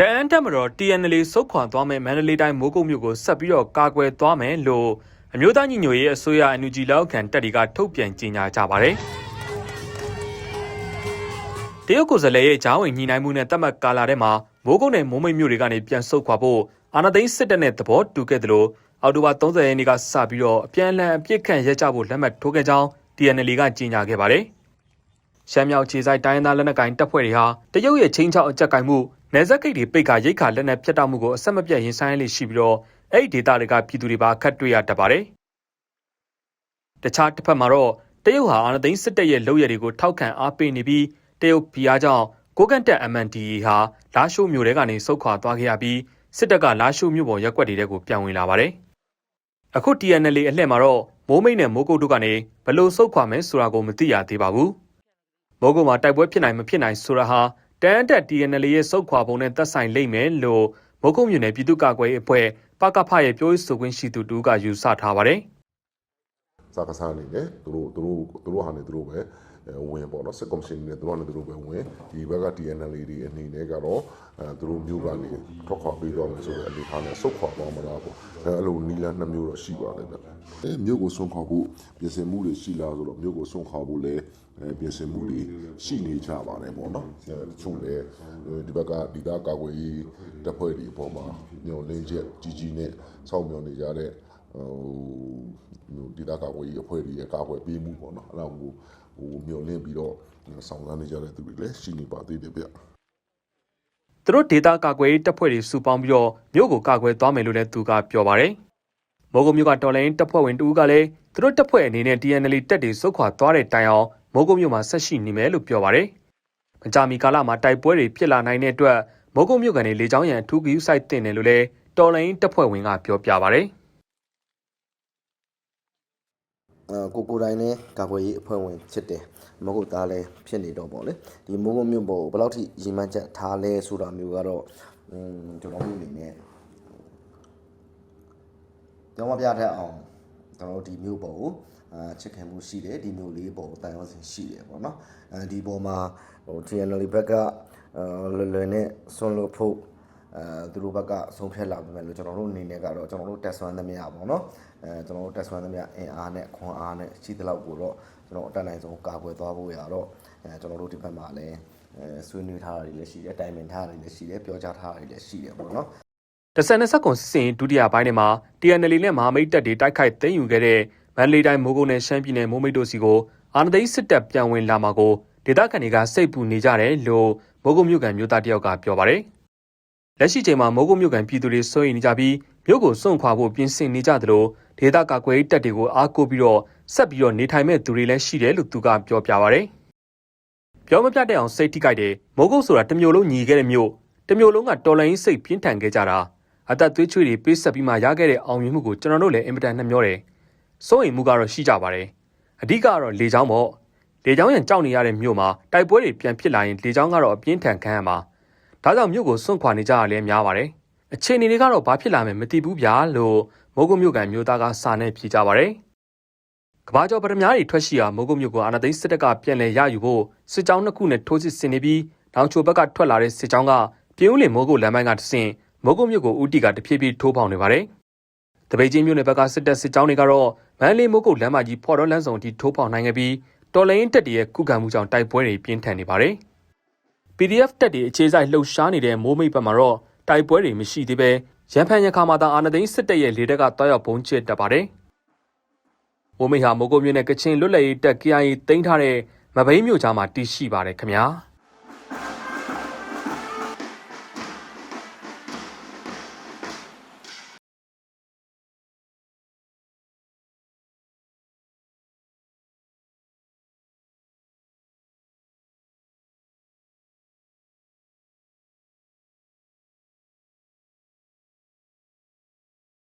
တအန်းတက်မတော် TNL စုတ်ခွာသွားမယ်မန္တလေးတိုင်းမိုးကုတ်မြို့ကိုဆက်ပြီးတော့ကာကွယ်သွားမယ်လို့အမျိုးသားညီညွတ်ရေးအစိုးရ NUG လောက်ခံတက်တွေကထုတ်ပြန်ကြေညာကြပါတယ်တရုတ်ကိုယ်စားလှယ်ရဲ့ဂျားဝင်ညှိနှိုင်းမှုနဲ့တတ်မှတ်ကာလာထဲမှာမိုးကုတ်နဲ့မိုးမိတ်မြို့တွေကနေပြန်ဆုတ်ခွာဖို့အာဏာသိမ်းစစ်တပ်နဲ့သဘောတူခဲ့တယ်လို့အောက်တိုဘာ30ရက်နေ့ကစပြီးတော့အပြန်အလှန်အပြစ်ခန့်ရက်ကြဖို့လက်မှတ်ထိုးခဲ့ကြောင်း TNL ကကြေညာခဲ့ပါတယ်ရှမ်းမြောက်ခြေဆိုင်တိုင်းရင်းသားလက်နက်ကိုင်တပ်ဖွဲ့တွေဟာတရုတ်ရဲ့ချင်းချောက်အကြက်ကင်မှု နေဇက်ကိတ်တွေပိတ်ခါရိတ်ခါလက်နက်ဖြတ်တောက်မှုကိုအဆက်မပြတ်ရင်ဆိုင်ရလိရှိပြီးတော့အဲ့ဒီဒေတာတွေကပြည်သူတွေပါခတ်တွေ့ရတတ်ပါတယ်။တခြားတစ်ဖက်မှာတော့တရုတ်ဟာအာဏာသိမ်းစစ်တပ်ရဲ့လုပ်ရည်တွေကိုထောက်ခံအားပေးနေပြီးတရုတ်ပြည်အားကြောင့်ကိုကန့်တက် MNDA ဟာလာရှိုးမြို့ထဲကနေဆုတ်ခွာသွားခဲ့ရပြီးစစ်တပ်ကလာရှိုးမြို့ပေါ်ရက်ွက်တွေကိုပြန်ဝင်လာပါတယ်။အခု TNL အလှည့်မှာတော့မိုးမိတ်နဲ့မိုးကုတ်တို့ကနေဘလို့ဆုတ်ခွာမယ်ဆိုတာကိုမသိရသေးပါဘူး။မိုးကုတ်မှာတိုက်ပွဲဖြစ်နိုင်မဖြစ်နိုင်ဆိုတာဟာ တန်တက် TNL ရဲ့စုတ်ခွာပုံနဲ့သက်ဆိုင်လိမ့်မယ်လို့မုတ်ကုတ်မြို့နယ်ပြည်သူ့ကာကွယ်ရေးအဖွဲ့ပကဖရဲ့ပြောရေးဆိုခွင့်ရှိသူတူကယူဆထားပါတယ်စကားစားနေတယ်သူတို့သူတို့သူတို့ဟာနေသူတို့ပဲအဲ ဝင်ပေါ့နော်စစ်ကော်မရှင်နဲ့သူတို့ဟာနေသူတို့ပဲဝင်ဒီဘက်က TNL တွေအနေနဲ့ကတော့အဲသူတို့မျိုးကနေထွက်ခွာပြီးတော့မယ်ဆိုတဲ့အနေထားနဲ့စုတ်ခွာသွားမှာလားပေါ့အဲအဲ့လိုနီလာနှစ်မျိုးတော့ရှိပါတယ်ဗျအဲမျိုးကိုဆုံးခွာဖို့ပြင်ဆင်မှုတွေရှိလားဆိုတော့မျိုးကိုဆုံးခွာဖို့လည်းအဲပြင်ဆင်မှုတွေရှိနေကြပါတယ်ပေါ့နော်အဲတချို့လည်းဒီဘက်ကဒီကကာကွယ်ရေးတပ်ဖွဲ့တွေအပေါ်မှာညှော်လင်းချက်ကြီးကြီးနဲ့စောင့်မျှော်နေကြတဲ့ ဟိုဒီတာကာကွယ်ရေးအဖွဲ့တွေရဲ့ကာကွယ်ပေးမှုပေါ့နော်အဲ့ဒါကိုဟိုမျှော်လင့်ပြီးတော့ဆောင်ရနေကြတဲ့သူတွေလည်းရှိနေပါသေးတယ်ဗျ။သူတို့ဒေတာကာကွယ်ရေးတပ်ဖွဲ့တွေစုပေါင်းပြီးတော့မြို့ကိုကာကွယ်သွားမယ်လို့လည်းသူကပြောပါတယ်။မိုးကုတ်မြို့ကတော်လိုင်းတပ်ဖွဲ့ဝင်တူကလည်းသူတို့တပ်ဖွဲ့အနေနဲ့ TNL တပ်တွေစုတ်ခွာသွားတဲ့တိုင်အောင်မိုးကုတ်မြို့မှာဆက်ရှိနေမယ်လို့ပြောပါတယ်။မကြာမီကာလမှာတိုက်ပွဲတွေဖြစ်လာနိုင်တဲ့အတွက်မိုးကုတ်မြို့ကနေလေကြောင်းရန်အထူးဂရုစိုက်တင်တယ်လို့လည်းတော်လိုင်းတပ်ဖွဲ့ဝင်ကပြောပြပါတယ်။ အဲ ကိုကိုတိုင်းလည်းကာကွယ်ရေးအဖွဲ့ဝင်ဖြစ်တယ်မဟုတ်သားလည်းဖြစ်နေတော့ပေါ့လေဒီမိုးကုတ်မြို့ပေါ်ကိုဘယ်လောက်ထိရီမှန်းချက်ထားလဲဆိုတာမျိုးကတော့อืมကျွန်တော်တို့အနေနဲ့ကျောင်းမပြတတ်အောင်ကျွန်တော်တို့ဒီမြို့ပေါ်ကိုအာချစ်ခင်မှုရှိတယ်ဒီမြို့လေးပေါ်ကိုတိုင်အောင်စင်ရှိတယ်ပေါ့နော်အဲဒီပေါ်မှာဟို TNL ဘက်ကအာလွယ်လွယ်နဲ့ဆွန့်လွတ်ဖို့ အဲသူတို့ဘက်ကဆုံးဖြတ်လာပြီမဲ့လို့ကျွန်တော်တို့အနေနဲ့ကတော့ကျွန်တော်တို့တက်ဆွမ်းသမျှပေါ့နော်အဲကျွန်တော်တို့တက်ဆွမ်းသမျှအင်အားနဲ့ခွန်အားနဲ့ရှိသလောက်ကိုတော့ကျွန်တော်အတက်နိုင်ဆုံးကာကွယ်သွားဖို့ရတော့အဲကျွန်တော်တို့ဒီဘက်မှာလည်းအဲဆွေးနွေးထားတာတွေလည်းရှိတယ်တိုင်ပင်ထားတာတွေလည်းရှိတယ်ပြောကြားထားတာတွေလည်းရှိတယ်ပေါ့နော်တဆန်နဲ့ဆက်ကွန်စစ်စင်ဒုတိယပိုင်းထဲမှာ TNL နဲ့မဟာမိတ်တပ်တွေတိုက်ခိုက်သိမ်းယူခဲ့တဲ့မန္တလေးတိုင်းမိုးကုတ်နဲ့ရှမ်းပြည်နယ်မိုးမိတ်တို့စီကိုအာဏာသိမ်းစစ်တပ်ပြန်ဝင်လာမှာကိုဒေသခံတွေကစိတ်ပူနေကြတယ်လို့မိုးကုတ်မြို့ကန်မြို့သားတယောက်ကပြောပါတယ်။ လက်ရှိချိန်မှာမိုးကုတ်မြို့ကန်ပြည်သူတွေစိုးရိမ်နေကြပြီးမြို့ကိုစွန့်ခွာဖို့ပြင်ဆင်နေကြသလိုဒေသကာကွယ်ရေးတပ်တွေကိုအားကိုးပြီးတော့ဆက်ပြီးတော့နေထိုင်မဲ့သူတွေလည်းရှိတယ်လို့သူကပြောပြပါတယ်။ပြောမပြတဲ့အောင်စိတ်ထိကြိုက်တယ်မိုးကုတ်ဆိုတာတစ်မျိုးလုံးညီခဲ့တဲ့မြို့တစ်မျိုးလုံးကတော်လိုင်းစိတ်ပြင်းထန်ခဲ့ကြတာအသက်သွေးချွေတွေပေးဆက်ပြီးမှရခဲ့တဲ့အောင်မြင်မှုကိုကျွန်တော်တို့လည်းအင်မတန်နှမျောတယ်စိုးရိမ်မှုကတော့ရှိကြပါတယ်အဓိကကတော့လေချောင်းပေါ့လေချောင်းရံကြောက်နေရတဲ့မြို့မှာတိုက်ပွဲတွေပြန်ဖြစ်လာရင်လေချောင်းကတော့အပြင်းထန်ခံရမှာ ဒါကြောင့်မြို့ကိုစွန့်ခွာနေကြရလဲများပါတယ်အခြေအနေတွေကတော့ဘာဖြစ်လာမယ်မသိဘူးဗျာလို့မိုးကုတ်မြို့ကန်မြို့သားကစာနဲ့ဖြေကြပါတယ်ကဘာကျော်ပထမတွေထွက်ရှိရာမိုးကုတ်မြို့ကိုအာဏာသိမ်းစစ်တပ်ကပြန်လည်ရယူဖို့စစ်ကြောင်းနှစ်ခုနဲ့ထိုးစစ်ဆင်နေပြီးတောင်ချိုဘက်ကထွက်လာတဲ့စစ်ကြောင်းကပြင်းဦးလင်မိုးကုတ်လမ်းပိုင်းကတဆင့်မိုးကုတ်မြို့ကိုဦးတီကတဖြည်းဖြည်းထိုးပေါင်နေပါတယ်။တပိတ်ချင်းမြို့နယ်ဘက်ကစစ်တပ်စစ်ကြောင်းတွေကတော့မန်းလေးမိုးကုတ်လမ်းမကြီးဖော်တော်လမ်းဆောင်အထိထိုးပေါင်နိုင်ခဲ့ပြီးတော်လိုင်းတက်တရဲ့ခုခံမှုကြောင့်တိုက်ပွဲတွေပြင်းထန်နေပါတယ်။ PDF တက်တွေအခြေစိုက်လှုပ်ရှားနေတဲ့မိုးမိတ်ဘက်မှာတော့တိုက်ပွဲတွေမရှိသေးပဲရန်ဖန်ရခါမှာသာအာဏာသိမ်းစစ်တပ်ရဲ့လေတပ်ကတောက်ရောက်ဘုံချစ်တက်ပါတယ်။မိုးမိတ်ဟာမိုးကုတ်မြို့နယ်ကချင်လွတ်လပ်ရေးတပ် KIA တင်ထားတဲ့မဘိန်းမြို့ကြားမှာတည်ရှိပါတယ်ခင်ဗျာ။